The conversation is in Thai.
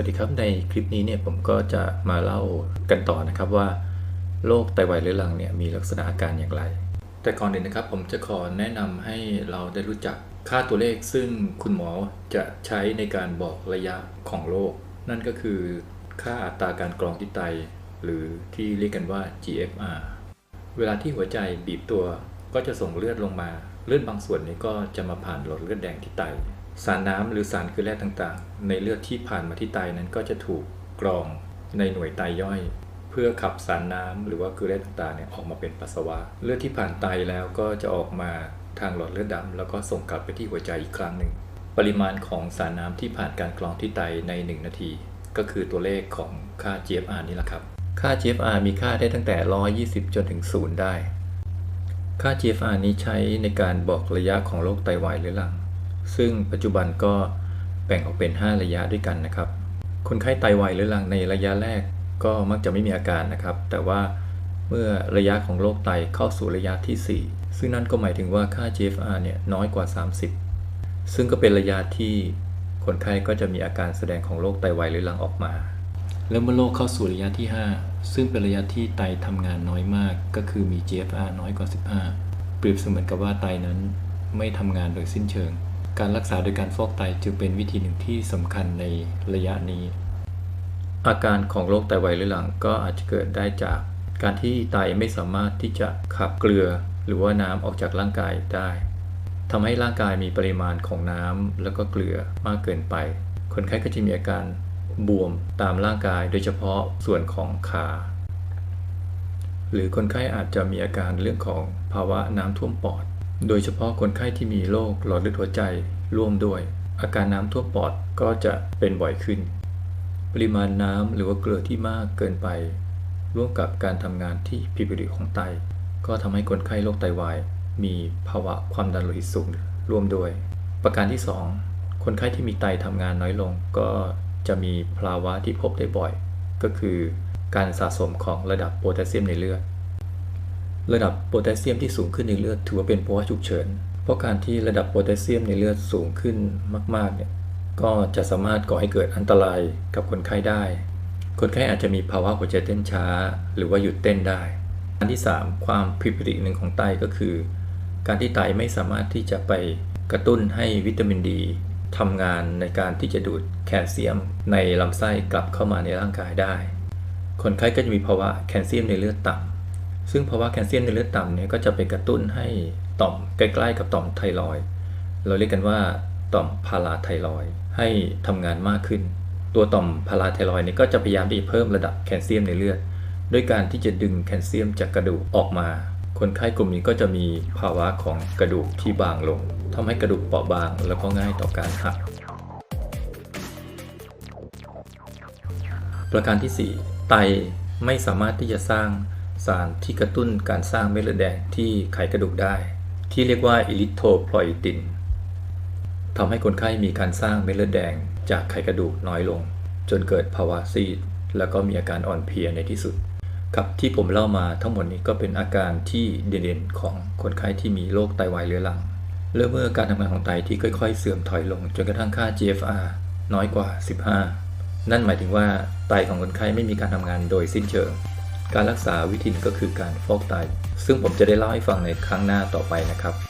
วัสดีครับในคลิปนี้เนี่ยผมก็จะมาเล่ากันต่อนะครับว่าโรคไตวายเรื้อรังเนี่ยมีลักษณะอาการอย่างไร แต่ก่อนอื่นนะครับผมจะขอแนะนำให้เราได้รู้จักค่าตัวเลขซึ่งคุณหมอจะใช้ในการบอกระยะของโรคนั่นก็คือค่าอัตราการกรองที่ไต หรือที่เรียกกันว่า GFR เวลาที่หัวใจบีบตัวก็จะส่งเลือดลงมา เลือดบางส่วนนี้ก็จะมาผ่านหลอดเลือดแดงที่ไต สารน้ำหรือสารเกลือแร่ต่างๆ ในเลือดที่ผ่านมาที่ไตนั้นก็จะถูกกรองในหน่วยไตย่อย เพื่อขับสารน้ำหรือว่าเกลือแร่ต่างๆเนี่ยออกมาเป็นปัสสาวะ เลือดที่ผ่านไตแล้วก็จะออกมาทางหลอดเลือดดำแล้วก็ส่งกลับไปที่หัวใจอีกครั้งหนึ่งปริมาณของสารน้ำที่ผ่านการกรองที่ไตใน 1 นาที ก็คือตัวเลขของค่า GFR นี่แหละครับ ค่า GFR มีค่าได้ตั้งแต่ 120 จนถึง 0 ได้ ค่า GFR นี้ใช้ในการบอกระยะของโรคไตวายเรื้อรัง ซึ่งปัจจุบันก็แบ่งออกเป็น 5 ระยะด้วยกันนะครับ คนไข้ไตวายเรื้อรังในระยะแรกก็มักจะไม่มีอาการนะครับ แต่ว่าเมื่อระยะของโรคไตเข้าสู่ระยะที่ 4 ซึ่งนั่นก็หมายถึงว่าค่า GFR เนี่ยน้อยกว่า 30 ซึ่งก็เป็นระยะที่คนไข้ก็จะมีอาการแสดงของโรคไตวายเรื้อรังออกมา แล้วเมื่อโรคเข้าสู่ระยะที่ 5 ซึ่งเป็นระยะที่ไตทำงานน้อยมาก ก็คือมี GFR น้อยกว่า 15 เปรียบเสมือนกับว่าไตนั้นไม่ทำงานโดยสิ้นเชิง การรักษาโดยการฟอกไตจึงเป็นวิธีหนึ่งที่สำคัญในระยะนี้ อาการของโรคไตวายเรื้อรังก็อาจจะเกิดได้จากการที่ไตไม่สามารถที่จะขับเกลือหรือว่าน้ำออกจากร่างกายได้ทำให้ร่างกายมีปริมาณของน้ำแล้วก็เกลือมากเกินไป คนไข้ก็จะมีอาการบวมตามร่างกายโดยเฉพาะส่วนของขา หรือคนไข้อาจจะมีอาการเรื่องของภาวะน้ำท่วมปอด โดยเฉพาะคนไข้ที่มีโรคหลอดเลือดหัวใจร่วมด้วย อาการน้ำท่วมปอดก็จะเป็นบ่อยขึ้น ปริมาณน้ำหรือว่าเกลือที่มากเกินไป ร่วมกับการทำงานที่ผิดปกติของไต ก็ทำให้คนไข้โรคไตวาย มีภาวะความดันโลหิตสูงร่วมด้วย ประการที่ 2 คนไข้ที่มีไตทำงานน้อยลง ก็จะมีภาวะที่พบได้บ่อย ก็คือการสะสมของระดับโพแทสเซียมในเลือด ระดับโพแทสเซียมที่สูงขึ้นในเลือดถือว่าเป็นภาวะฉุกเฉิน เพราะการที่ระดับโพแทสเซียมในเลือดสูงขึ้นมากๆเนี่ยก็จะสามารถก่อให้เกิดอันตรายกับคนไข้ได้ คนไข้อาจจะมีภาวะหัวใจเต้นช้า หรือว่าหยุดเต้นได้ อันที่ 3 ความผิดปกติหนึ่งของไตก็คือ การที่ไตไม่สามารถที่จะไปกระตุ้นให้วิตามินดีทำงานในการที่จะดูดแคลเซียมในลำไส้กลับเข้ามาในร่างกายได้ คนไข้ก็จะมีภาวะแคลเซียมในเลือดต่ำ ซึ่งภาวะแคลเซียมในเลือดต่ำเนี่ยก็จะไปกระตุ้นให้ต่อมใกล้ๆกับต่อมไทรอย เราเรียกกันว่าต่อมพาราไทรอยให้ทำงานมากขึ้น ตัวต่อมพาราไทรอยเนี่ยก็จะพยายามที่จะเพิ่มระดับแคลเซียมในเลือด ด้วยการที่จะดึงแคลเซียมจากกระดูกออกมา คนไข้กลุ่มนี้ก็จะมีภาวะของกระดูกที่บางลงทำให้กระดูกเปราะบางแล้วก็ง่ายต่อการหัก ประการที่ 4 ไตไม่สามารถที่จะสร้าง สารที่กระตุ้นการสร้างเม็ดเลือดแดงที่ไขกระดูกได้ ที่เรียกว่าอิลิโทโพรอิตินทำให้คนไข้มีการสร้างเม็ดเลือดแดงจากไขกระดูกน้อยลง จนเกิดภาวะซีด แล้วก็มีอาการอ่อนเพลียในที่สุด ครับที่ผมเล่ามาทั้งหมดนี้ก็เป็นอาการที่เด่นๆของคนไข้ที่มีโรคไตวายเรื้อรังเริ่มเมื่อการทำงานของไตที่ค่อย ๆ เสื่อมถอยลง จนกระทั่งค่า GFR น้อยกว่า 15 นั่นหมายถึงว่าไตของคนไข้ไม่มีการทำงานโดยสิ้นเชิง การรักษาวิธีหนึงก็คือการฟอกไต ซึ่งผมจะได้เล่าให้ฟังในครั้งหน้าต่อไปนะครับ